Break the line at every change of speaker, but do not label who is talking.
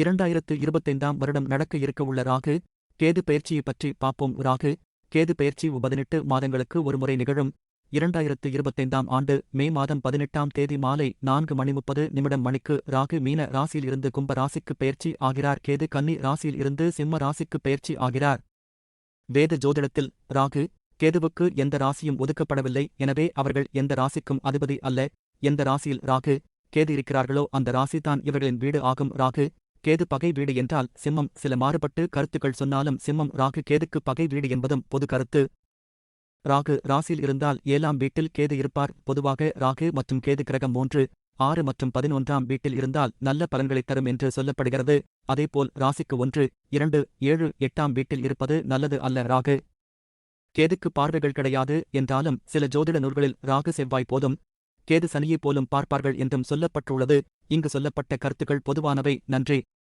இரண்டாயிரத்து இருபத்தைந்தாம் வருடம் நடக்க இருக்கவுள்ள ராகு கேது பயிற்சியை பற்றி பார்ப்போம். ராகு கேது பயிற்சி பதினெட்டு மாதங்களுக்கு ஒருமுறை நிகழும். இரண்டாயிரத்து இருபத்தைந்தாம் ஆண்டு மே மாதம் பதினெட்டாம் தேதி மாலை நான்கு மணி முப்பது நிமிடம் மணிக்கு ராகு மீன ராசியில் இருந்து கும்ப ராசிக்கு பயிற்சி ஆகிறார். கேது கன்னி ராசியில் இருந்து சிம்ம ராசிக்கு பயிற்சி ஆகிறார். வேத ஜோதிடத்தில் ராகு கேதுவுக்கு எந்த ராசியும் ஒதுக்கப்படவில்லை. எனவே அவர்கள் எந்த ராசிக்கும் அதிபதி அல்ல. எந்த ராசியில் ராகு கேது இருக்கிறார்களோ அந்த ராசிதான் இவர்களின் வீடு ஆகும். ராகு கேது பகை வீடு என்றால் சிம்மம். சில மாறுபட்டு கருத்துக்கள் சொன்னாலும் சிம்மம் ராகு கேதுக்கு பகை வீடு என்பதும் பொது கருத்து. ராகு ராசியில் இருந்தால் ஏழாம் வீட்டில் கேது இருப்பார். பொதுவாக ராகு மற்றும் கேது கிரகம் மூன்று ஆறு மற்றும் பதினொன்றாம் வீட்டில் இருந்தால் நல்ல பலன்களைத் தரும் என்று சொல்லப்படுகிறது. அதேபோல் ராசிக்கு ஒன்று இரண்டு ஏழு எட்டாம் வீட்டில் இருப்பது நல்லது அல்ல ராகு. கேதுக்கு பார்வைகள் கிடையாது என்றாலும் சில ஜோதிட நூல்களில் ராகு செவ்வாய் போதும் கேது சனியைப் போலும் பார்ப்பார்கள் என்றும் சொல்லப்பட்டுள்ளது. இங்கு சொல்லப்பட்ட கருத்துக்கள் பொதுவானவை. நன்றி.